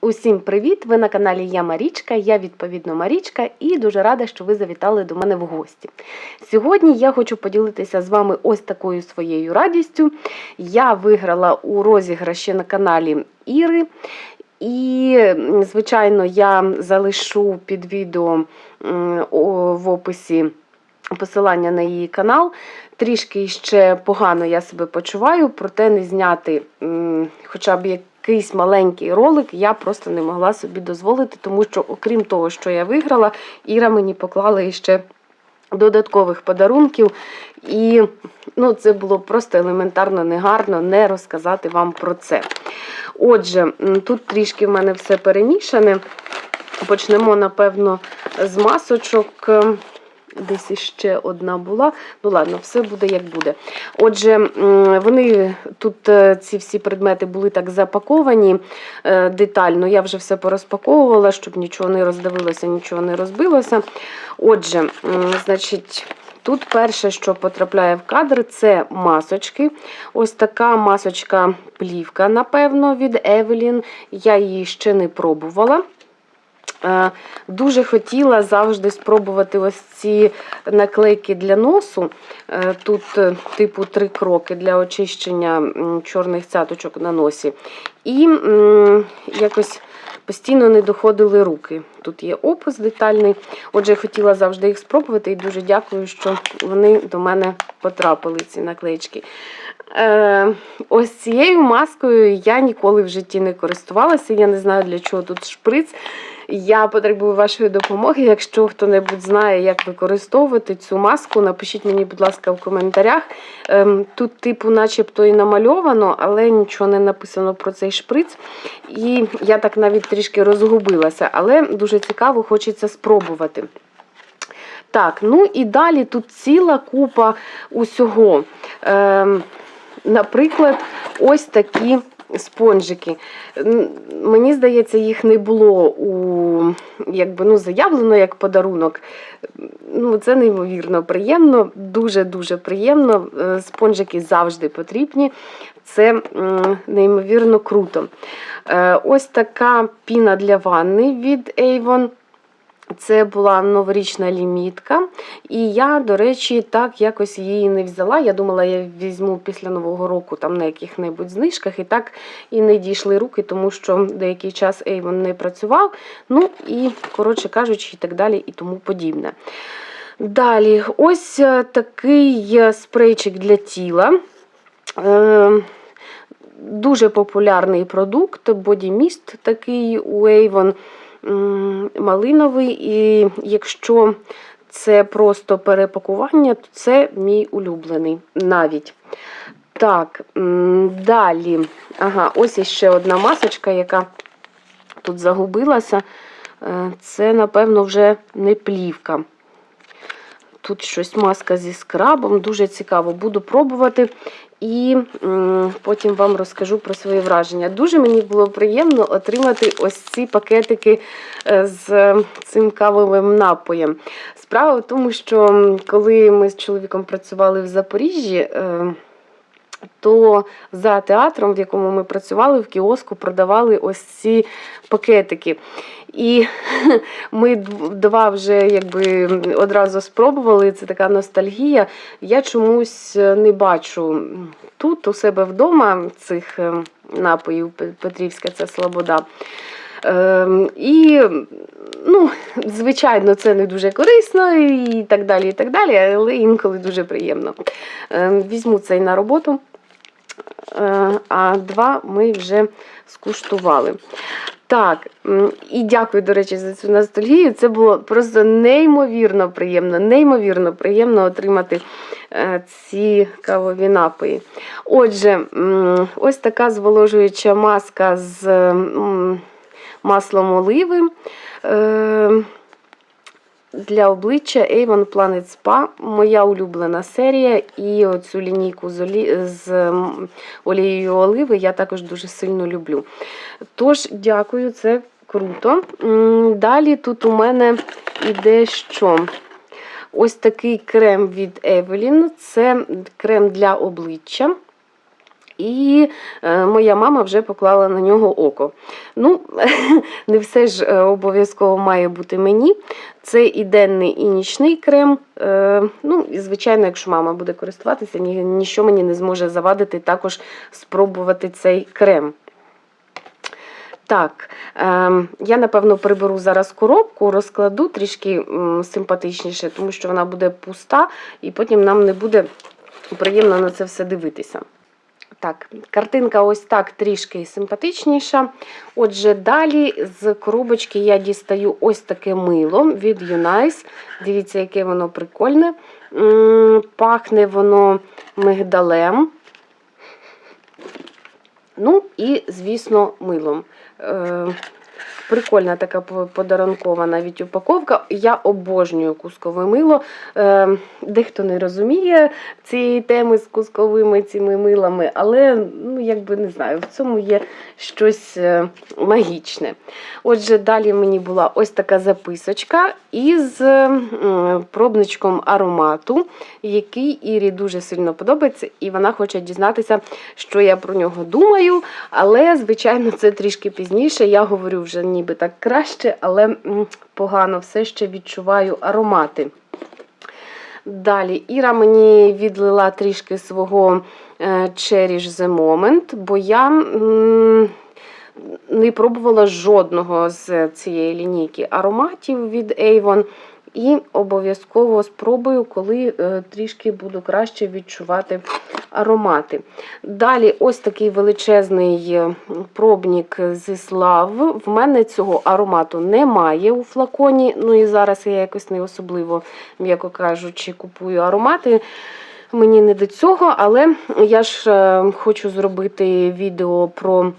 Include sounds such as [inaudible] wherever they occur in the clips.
Усім привіт! Ви на каналі Я Марічка, я відповідно Марічка, і дуже рада, що ви завітали до мене в гості. Сьогодні я хочу поділитися з вами ось такою своєю радістю. Я виграла у розіграші на каналі Іри. І, звичайно, я залишу під відео в описі посилання на її канал. Трішки ще погано я себе почуваю, проте не зняти хоча б якийсь маленький ролик я просто не могла собі дозволити, тому що, окрім того, що я виграла, Іра мені поклала іще додаткових подарунків. І ну, це було просто елементарно негарно не розказати вам про це. Отже, тут трішки в мене все перемішане. Почнемо, напевно, з масочок. Десь іще одна була. Ну ладно, все буде як буде. Отже, вони тут е, ці всі предмети були так запаковані е, детально. Я вже все порозпаковувала, щоб нічого не роздавилося, нічого не розбилося. Отже, значить. Тут перше, що потрапляє в кадр, це масочки. Ось така масочка плівка, напевно, від Евелін. Я її ще не пробувала. Е, Дуже хотіла завжди спробувати ось ці наклейки для носу. Е, Тут, е, типу, три кроки для очищення чорних цяточок на носі. І якось постійно не доходили руки. Тут є опис детальний. Отже, хотіла завжди їх спробувати і дуже дякую, що вони до мене потрапили, ці наклеїчки. Ось цією маскою я ніколи в житті не користувалася. Я не знаю, для чого тут шприц. Я потребую вашої допомоги. Якщо хто-небудь знає, як використовувати цю маску, напишіть мені, будь ласка, в коментарях. Ем, Тут, типу, начебто і намальовано, але нічого не написано про цей шприц. І я так навіть трішки розгубилася, але дуже цікаво, хочеться спробувати. Так, ну і далі тут ціла купа усього. Ем, наприклад, ось такі спонжики. Мені здається, їх не було у якби ну, заявлено як подарунок. Ну, Це неймовірно приємно, дуже-дуже приємно. Е, Спонжики завжди потрібні. Це неймовірно круто. Е, Ось така піна для ванни від Avon. Це була новорічна лімітка, і я, до речі, так якось її не взяла. Я думала, я візьму після Нового року там на яких-небудь знижках, і так і не дійшли руки, тому що деякий час Avon не працював. Ну і, коротше кажучи, і так далі, і тому подібне. Далі, ось е, такий е, спрейчик для тіла. Е, Дуже популярний продукт, Mist такий у Avon малиновий. І якщо це просто перепакування, то це мій улюблений навіть. Так, далі. Ага, ось іще одна масочка, яка тут загубилася. Е, Це, напевно, вже не плівка. Тут щось маска зі скрабом, дуже цікаво. Буду пробувати і потім вам розкажу про свої враження. Дуже мені було приємно отримати ось ці пакетики е, з цим кавовим напоєм. Справа в тому, що коли ми з чоловіком працювали в Запоріжжі, е, то за театром, в якому ми працювали, в кіоску продавали ось ці пакетики. І [laughs] ми два вже якби одразу спробували. Це така ностальгія. Я чомусь е, не бачу тут у себе вдома цих е, напоїв Петрівська, це Слобода. Ем, і, ну, звичайно, це не дуже корисно і так далі, і так далі, але інколи дуже приємно. Ем, Візьму цей на роботу, а два ми вже скуштували. Так, і дякую, до речі, за цю ностальгію. Це було просто неймовірно приємно, неймовірно приємно отримати е, ці кавові напої. Отже, ось така зволожуюча маска з маслом оливи. Для обличчя Avon Planet Spa моя улюблена серія, і оцю лінійку з, олі... з олією оливи я також дуже сильно люблю. Тож, дякую, це круто. Далі тут у мене іде що? Ось такий крем від Evelyn. Це крем для обличчя. І е, моя мама вже поклала на нього око. Ну, [laughs] не все ж е, обов'язково має бути мені. Це і денний, і нічний крем. Е, ну, і звичайно, якщо мама буде користуватися, ні, ніщо мені не зможе завадити також спробувати цей крем. Так, е, я напевно приберу зараз коробку, розкладу трішки симпатичніше, тому що вона буде пуста, і потім нам не буде приємно на це все дивитися. Так, картинка ось так трішки симпатичніша. Отже, далі з коробочки я дістаю ось таке мило від Unice. Дивіться, яке воно прикольне. Пахне воно мигдалем. Ну і, звісно, милом. Е, Прикольна така по- подарункова навіть упаковка. Я обожнюю кускове мило. Е, Дехто не розуміє цієї теми з кусковими цими милами, але ну, якби не знаю, в цьому є щось е, магічне. Отже, далі мені була ось така записочка із м, пробничком аромату, який Ірі дуже сильно подобається, і вона хоче дізнатися, що я про нього думаю. Але, звичайно, це трішки пізніше. Я говорю вже ніби так краще, але погано все ще відчуваю аромати. Далі Іра мені відлила трішки свого е, Cherish the Moment, бо я не пробувала жодного з цієї лінійки ароматів від Avon. І обов'язково спробую, коли е, трішки буду краще відчувати аромати. Далі ось такий величезний е, пробник зі слав. В мене цього аромату немає у флаконі. Ну і зараз я якось не особливо, м'яко кажучи, купую аромати. Мені не до цього, але я ж е, хочу зробити відео про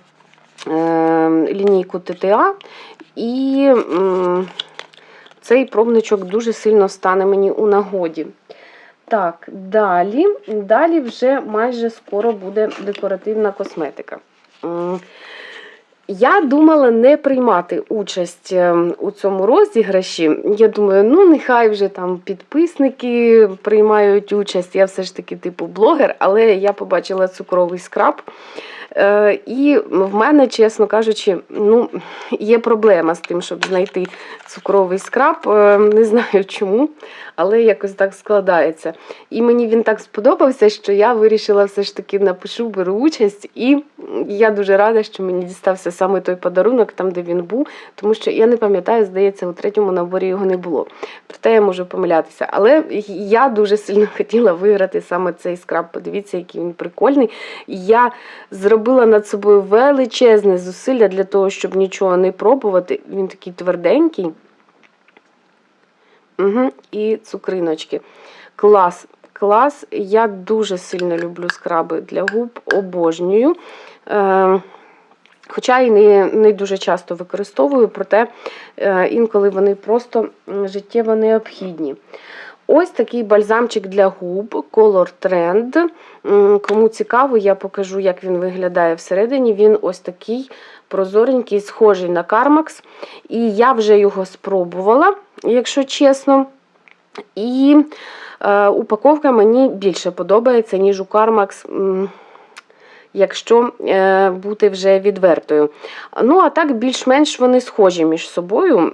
е, лінійку ТТА. І цей пробничок дуже сильно стане мені у нагоді. Так, далі, далі вже майже скоро буде декоративна косметика. Я думала не приймати участь е, у цьому розіграші. Я думаю, ну нехай вже там підписники приймають участь. Я все ж таки типу блогер, але я побачила цукровий скраб. Е, І в мене, чесно кажучи, ну, є проблема з тим, щоб знайти цукровий скраб. Е, Не знаю чому, але якось так складається. І мені він так сподобався, що я вирішила все ж таки напишу, беру участь. І я дуже рада, що мені дістався саме той подарунок, там, де він був, тому що я не пам'ятаю, здається, у третьому наборі його не було. Проте я можу помилятися. Але я дуже сильно [laughs] хотіла виграти саме цей скраб. Подивіться, який він прикольний. Я зробила над собою величезне зусилля для того, щоб нічого не пробувати. Він такий тверденький. Угу. І цукриночки. Клас. Клас. Я дуже сильно люблю скраби для губ, обожнюю. Е, Хоча і не, не дуже часто використовую, проте е, інколи вони просто життєво необхідні. Ось такий бальзамчик для губ Color Trend. Кому цікаво, я покажу, як він виглядає всередині. Він ось такий прозоренький, схожий на Carmax. І я вже його спробувала, якщо чесно. І е, упаковка мені більше подобається, ніж у Carmax. Якщо е, бути вже відвертою. Ну, а так, більш-менш вони схожі між собою.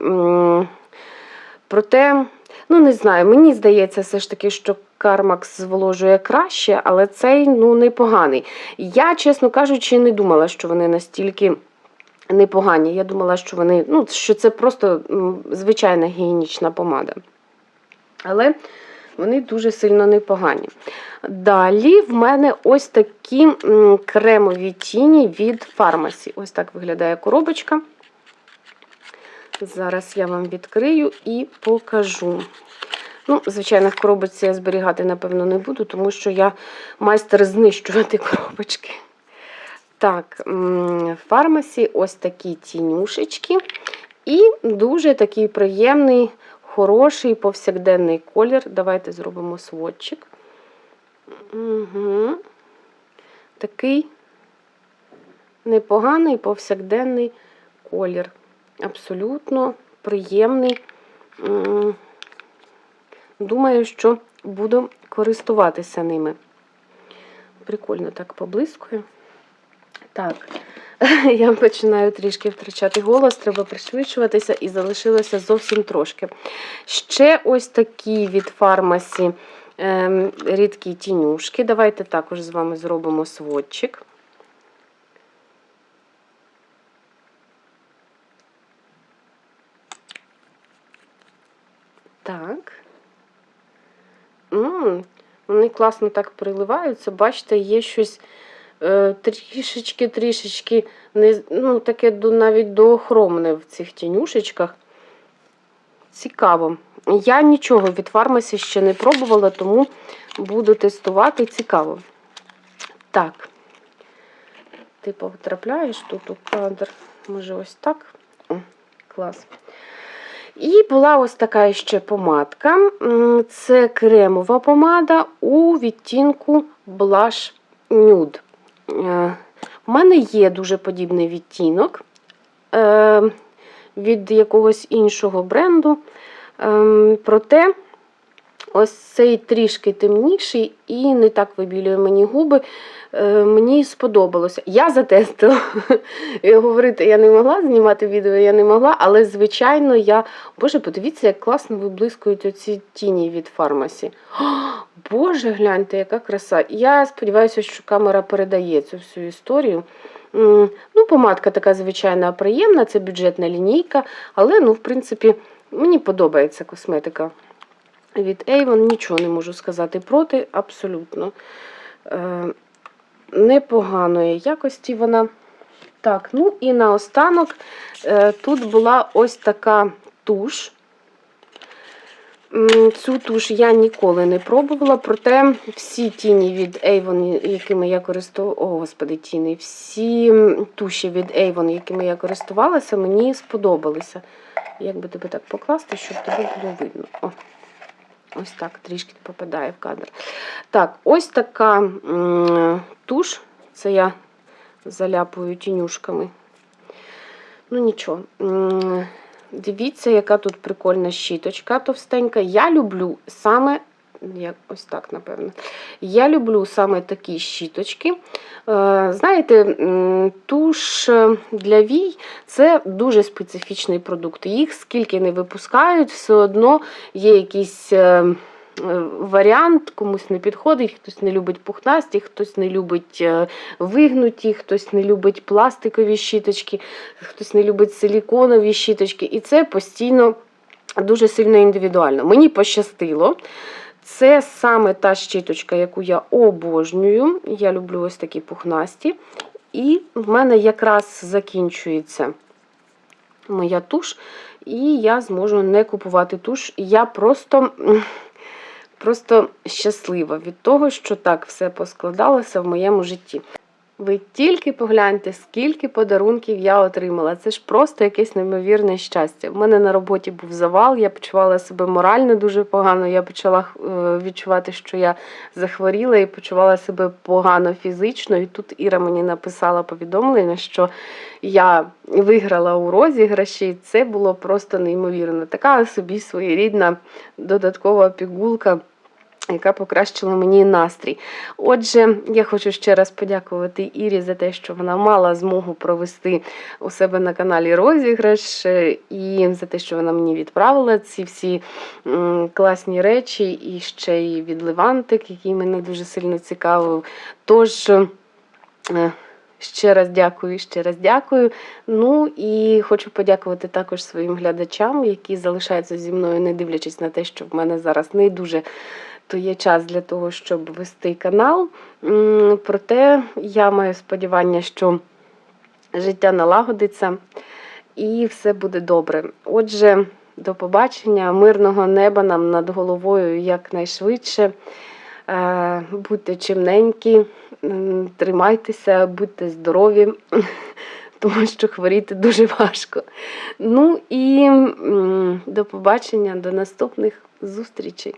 Проте, ну не знаю, мені здається, все ж таки, що Кармакс зволожує краще, але цей ну, непоганий. Я, чесно кажучи, не думала, що вони настільки непогані. Я думала, що вони, ну, що це просто звичайна гігієнічна помада. Але вони дуже сильно непогані. Далі в мене ось такі кремові тіні від фармасі. Ось так виглядає коробочка. Зараз я вам відкрию і покажу. Ну, звичайно, в коробочці я зберігати, напевно, не буду, тому що я майстер знищувати коробочки. Так, в фармасі ось такі тінюшечки. І дуже такий приємний, хороший повсякденний колір. Давайте зробимо сводчик. Угу. Такий непоганий повсякденний колір. Абсолютно приємний. Думаю, що буду користуватися ними. Прикольно так поблискує. Так, [laughs] я починаю трішки втрачати голос, треба пришвидшуватися і залишилося зовсім трошки. Ще ось такі від фармасі ем, рідкі тінюшки. Давайте також з вами зробимо сводчик. Так. м вони класно так приливаються. Бачите, є щось трішечки-трішечки ну, таке навіть доохромне в цих тінюшечках. Цікаво. Я нічого від фармасі ще не пробувала, тому буду тестувати. Цікаво. Так. Ти потрапляєш тут у кадр. Може, ось так. О, клас. І була ось така ще помадка. Це кремова помада у відтінку Blush Nude. Е, У мене є дуже подібний відтінок е, від якогось іншого бренду. Ем, Проте ось цей трішки темніший і не так вибілює мені губи. Е, Мені сподобалося. Я затестила. [laughs] Говорити я не могла, знімати відео я не могла, але, звичайно, я. Боже, подивіться, як класно виблискують оці тіні від фармасі. [gasps] Боже, гляньте, яка краса. Я сподіваюся, що камера передає цю всю історію. Ну, помадка така звичайна приємна, це бюджетна лінійка, але, ну, в принципі, мені подобається косметика від Avon. Нічого не можу сказати проти, абсолютно. Е, непоганої якості вона. Так, ну і наостанок е, тут була ось така туш. Цю туш я ніколи не пробувала, проте всі тіні від Avon, якими я користувалася, о, господи, тіни, всі туші від Avon, якими я користувалася, мені сподобалися. Як би тебе так покласти, щоб тобі було видно. О, ось так трішки попадає в кадр. Так, ось така туш. Це я заляпую тінюшками. Ну, нічого. Дивіться, яка тут прикольна щіточка товстенька. Я люблю саме, як ось так, напевно. Я люблю саме такі щіточки. Е, Знаєте, туш е, для вій це дуже специфічний продукт. Їх скільки не випускають, все одно є якісь. е, Варіант комусь не підходить, хтось не любить пухнасті, хтось не любить вигнуті, хтось не любить пластикові щіточки, хтось не любить силіконові щіточки. І це постійно дуже сильно індивідуально. Мені пощастило. Це саме та щіточка, яку я обожнюю. Я люблю ось такі пухнасті. І в мене якраз закінчується моя туш, і я зможу не купувати туш. Я просто. Просто щаслива від того, що так все поскладалося в моєму житті. Ви тільки погляньте, скільки подарунків я отримала. Це ж просто якесь неймовірне щастя. У мене на роботі був завал, я почувала себе морально дуже погано. Я почала е, відчувати, що я захворіла і почувала себе погано фізично. І тут Іра мені написала повідомлення, що я виграла у розіграші. Це було просто неймовірно. Така собі своєрідна додаткова пігулка яка покращила мені настрій. Отже, я хочу ще раз подякувати Ірі за те, що вона мала змогу провести у себе на каналі розіграш, е, і за те, що вона мені відправила ці всі класні речі, і ще й від Левантик, який мене дуже сильно цікавив. Тож. е, Ще раз дякую, ще раз дякую. Ну і хочу подякувати також своїм глядачам, які залишаються зі мною, не дивлячись на те, що в мене зараз не дуже то є час для того, щоб вести канал. Проте я маю сподівання, що життя налагодиться і все буде добре. Отже, до побачення, мирного неба нам над головою якнайшвидше. Е, Будьте чимненькі, тримайтеся, будьте здорові, [laughs] тому що хворіти дуже важко. Ну і до побачення, до наступних зустрічей.